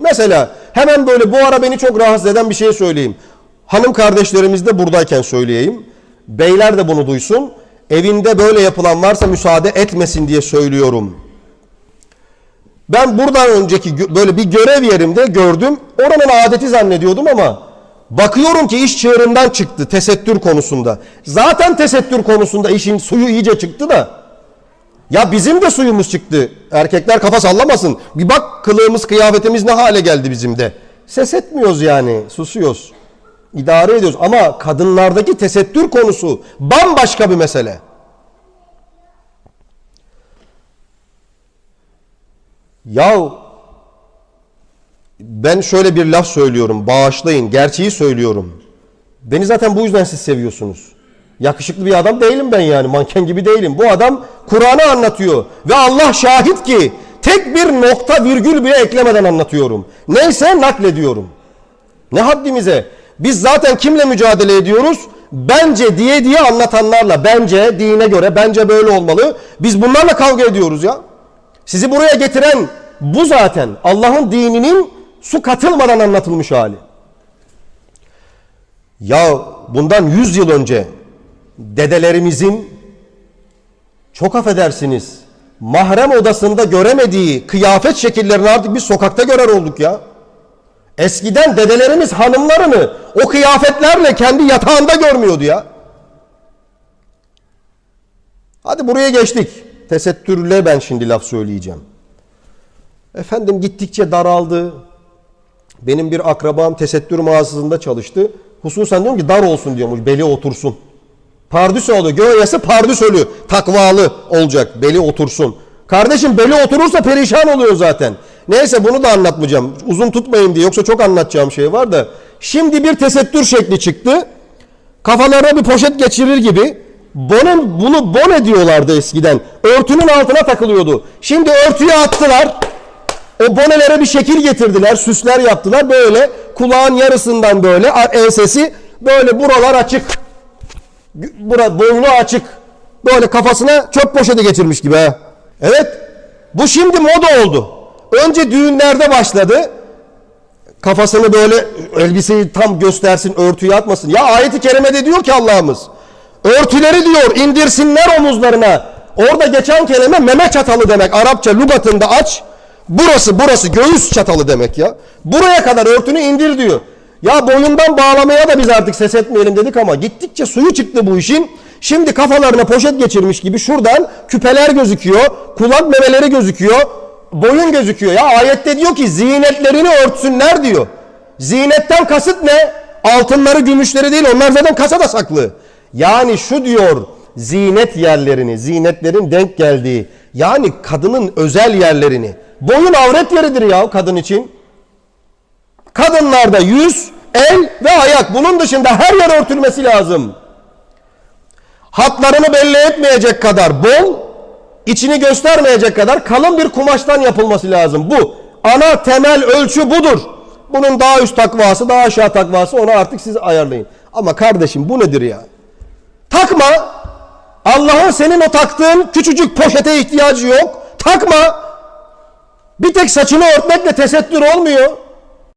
Mesela hemen böyle bu ara beni çok rahatsız eden bir şey söyleyeyim. Hanım kardeşlerimiz de buradayken söyleyeyim. Beyler de bunu duysun. Evinde böyle yapılan varsa müsaade etmesin diye söylüyorum. Ben buradan önceki böyle bir görev yerimde gördüm. Oranın adeti zannediyordum ama bakıyorum ki iş çığırından çıktı tesettür konusunda. Zaten tesettür konusunda işin suyu iyice çıktı da. Ya bizim de suyumuz çıktı. Erkekler kafa sallamasın. Bir bak kılığımız, kıyafetimiz ne hale geldi bizim de. Ses etmiyoruz yani, susuyoruz. İdare ediyoruz ama kadınlardaki tesettür konusu bambaşka bir mesele. Ya ben şöyle bir laf söylüyorum, bağışlayın, gerçeği söylüyorum. Beni zaten bu yüzden siz seviyorsunuz. Yakışıklı bir adam değilim ben yani, manken gibi değilim. Bu adam Kur'an'ı anlatıyor ve Allah şahit ki tek bir nokta virgül bile eklemeden anlatıyorum. Neyse naklediyorum. Ne haddimize? Biz zaten kimle mücadele ediyoruz? Bence diye diye anlatanlarla. Bence dine göre bence böyle olmalı. Biz bunlarla kavga ediyoruz ya. Sizi buraya getiren bu zaten. Allah'ın dininin su katılmadan anlatılmış hali. Ya bundan 100 yıl önce dedelerimizin çok affedersiniz mahrem odasında göremediği kıyafet şekillerini artık biz sokakta görer olduk ya. Eskiden dedelerimiz hanımlarını o kıyafetlerle kendi yatağında görmüyordu ya. Hadi buraya geçtik. Tesettürle ben şimdi laf söyleyeceğim. Efendim gittikçe daraldı. Benim bir akrabam tesettür mağazasında çalıştı. Hususen diyorum ki dar olsun diyormuş, beli otursun. Pardüsü oluyor. Göğesi pardüsölü, takvalı olacak, beli otursun. Kardeşim beli oturursa perişan oluyor zaten. Neyse bunu da anlatmayacağım. Uzun tutmayın diye yoksa çok anlatacağım şey var da. Şimdi bir tesettür şekli çıktı. Kafalarına bir poşet geçirir gibi. Bonun, bunu bone diyorlardı eskiden. Örtünün altına takılıyordu. Şimdi örtüye attılar. O bonelere bir şekil getirdiler. Süsler yaptılar. Böyle kulağın yarısından böyle ensesi böyle buralar açık. Bura boynu açık. Böyle kafasına çöp poşeti geçirmiş gibi ha. Evet. Bu şimdi moda oldu. Önce düğünlerde başladı. Kafasını böyle elbiseyi tam göstersin, örtüyü atmasın. Ya ayeti kerimede diyor ki Allah'ımız. Örtüleri diyor indirsinler omuzlarına. Orada geçen kelime meme çatalı demek. Arapça lugatında aç. Burası burası göğüs çatalı demek ya. Buraya kadar örtünü indir diyor. Ya boyundan bağlamaya da biz artık ses etmeyelim dedik ama gittikçe suyu çıktı bu işin. Şimdi kafalarına poşet geçirmiş gibi şuradan küpeler gözüküyor. Kulak memeleri gözüküyor. Boyun gözüküyor. Ya ayette diyor ki zinetlerini örtsünler diyor. Zinetten kasıt ne? Altınları, gümüşleri değil. Onlar zaten kasada saklı. Yani şu diyor zinet yerlerini, zinetlerin denk geldiği yani kadının özel yerlerini. Boyun avret yeridir ya kadın için. Kadınlarda yüz, el ve ayak. Bunun dışında her yer örtülmesi lazım. Hatlarını belli etmeyecek kadar bol, içini göstermeyecek kadar kalın bir kumaştan yapılması lazım. Bu ana temel ölçü budur. Bunun daha üst takvası, daha aşağı takvası onu artık siz ayarlayın. Ama kardeşim bu nedir ya? Takma. Allah'ın senin o taktığın küçücük poşete ihtiyacı yok. Takma. Bir tek saçını örtmekle tesettür olmuyor.